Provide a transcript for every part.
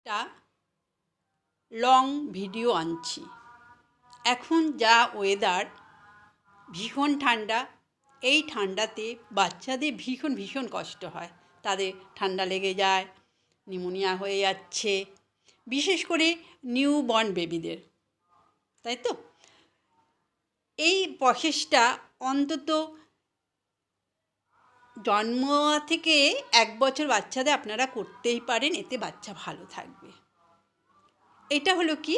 একটা long video আনছি। এখন যা ওয়েদার ভীষণ ঠান্ডা, এই ঠান্ডাতে বাচ্চাদের ভীষণ ভীষণ কষ্ট হয়। তাদের ঠান্ডা লেগে যায় নিমোনিয়া হয়ে যাচ্ছে, বিশেষ করে নিউ বর্ন বেবিদের তাই তো? এই প্রসেসটা অন্তত জন্ম থেকে এক বছর বাচ্চাদের আপনারা করতেই পারেন, এতে বাচ্চা ভালো থাকবে। এটা হলো কি?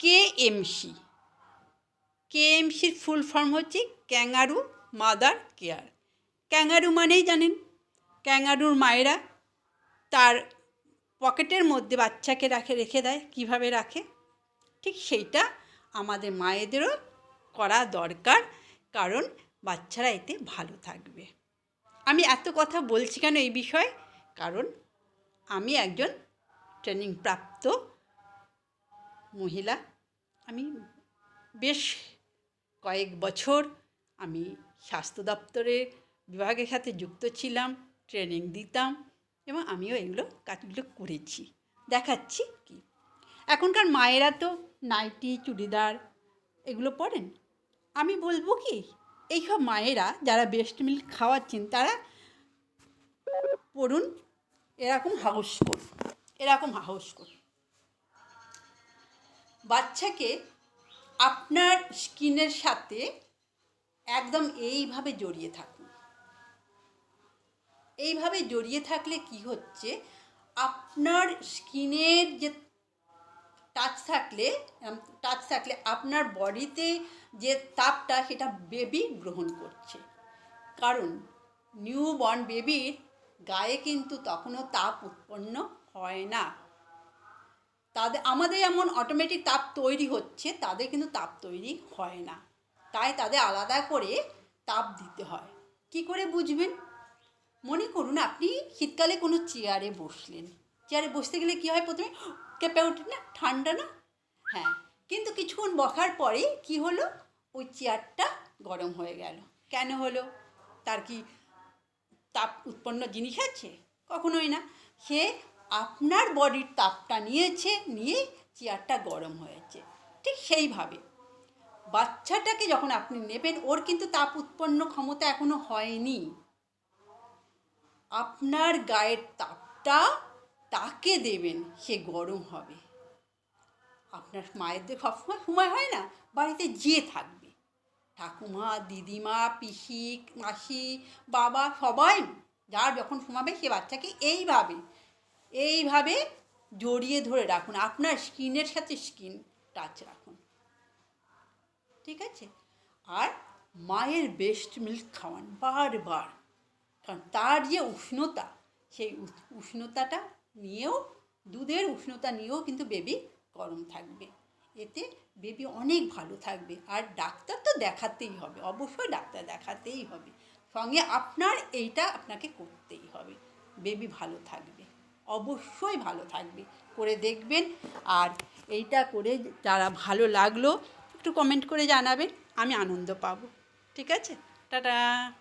কেএমসি কেএমসির ফুল ফর্ম হচ্ছে ক্যাঙ্গারু মাদার কেয়ার। ক্যাঙ্গারু মানেই জানেন, ক্যাঙ্গারুর মায়েরা তার পকেটের মধ্যে বাচ্চাকে রাখে, রেখে দেয়। কীভাবে রাখে? ঠিক সেইটা আমাদের মায়েদেরও করা দরকার, কারণ বাচ্চারা এতে ভালো থাকবে। আমি এত কথা বলছি কেন এই বিষয়ে? কারণ আমি একজন ট্রেনিং প্রাপ্ত মহিলা। আমি বেশ কয়েক বছর আমি স্বাস্থ্য দপ্তরে বিভাগের সাথে যুক্ত ছিলাম ট্রেনিং দিতাম এবং আমিও এগুলো কাজগুলো করেছি। দেখাচ্ছি কি। এখনকার মায়েরা তো নাইটি চুড়িদার এগুলো পরেন। আমি বলব কি এইসব মায়েরা যারা বেস্ট মিল্ক খাওয়াচ্ছেন, তারা পড়ুন, এরকম হাউস করুন, এরকম হাউস করুন। বাচ্চাকে আপনার স্কিনের সাথে একদম এইভাবে জড়িয়ে থাকুন। এইভাবে জড়িয়ে থাকলে কি হচ্ছে? আপনার স্কিনের যে টাচ থাকলে টাচ থাকলে আপনার বডিতে যে তাপটা সেটা বেবি গ্রহণ করছে। কারণ নিউ বর্ন বেবির গায়ে কিন্তু তখনও তাপ উৎপন্ন হয় না। তাদের, আমাদের এমন অটোমেটিক তাপ তৈরি হচ্ছে, তাদের কিন্তু তাপ তৈরি হয় না। তাই তাদের আলাদা করে তাপ দিতে হয়। কি করে বুঝবেন? মনে করুন, আপনি শীতকালে কোনো চেয়ারে বসলেন। চেয়ারে বসতে গেলে কী হয় প্রথমে কেঁপে ওঠে না? ঠান্ডা না? হ্যাঁ কিন্তু কিছুক্ষণ বসার পরে কি হলো? ওই চেয়ারটা গরম হয়ে গেল। কেন হলো? তার কি তাপ উৎপন্ন জিনিস আছে? কখনোই না। সে আপনার বডির তাপটা নিয়েছে, নিয়ে চেয়ারটা গরম হয়েছে। ঠিক সেইভাবে। বাচ্চাটাকে যখন আপনি নেবেন, ওর কিন্তু তাপ উৎপন্ন ক্ষমতা এখনও হয়নি। আপনার গায়ের তাপটা তাকে দেবেন, সে গরম হবে। আপনার মায়ের মায়েদের সবসময় সময় হয় না, বাড়িতে যেয়ে থাকবে। ঠাকুমা, দিদিমা, পিসি, মাসি, বাবা সবাই যার যখন শোমাবে সে বাচ্চাকে এইভাবে এইভাবে জড়িয়ে ধরে রাখুন। আপনার স্কিনের সাথে স্কিন টাচ রাখুন। ঠিক আছে? আর মায়ের বেস্ট মিল্ক খাওয়ান বারবার। কারণ তার যে উষ্ণতা, সেই উষ্ণতাটা নিয়েও, দুধের উষ্ণতা নিয়েও কিন্তু বেবি গরম থাকবে। এতে বেবি অনেক ভালো থাকবে। আর ডাক্তার তো দেখাতেই হবে, অবশ্যই ডাক্তার দেখাতেই হবে। সঙ্গে আপনার এইটা আপনাকে করতেই হবে। বেবি ভালো থাকবে, অবশ্যই ভালো থাকবে। করে দেখবেন। আর এইটা করে যারা ভালো লাগল, একটু কমেন্ট করে জানাবেন, আমি আনন্দ পাবো। ঠিক আছে? টাটা!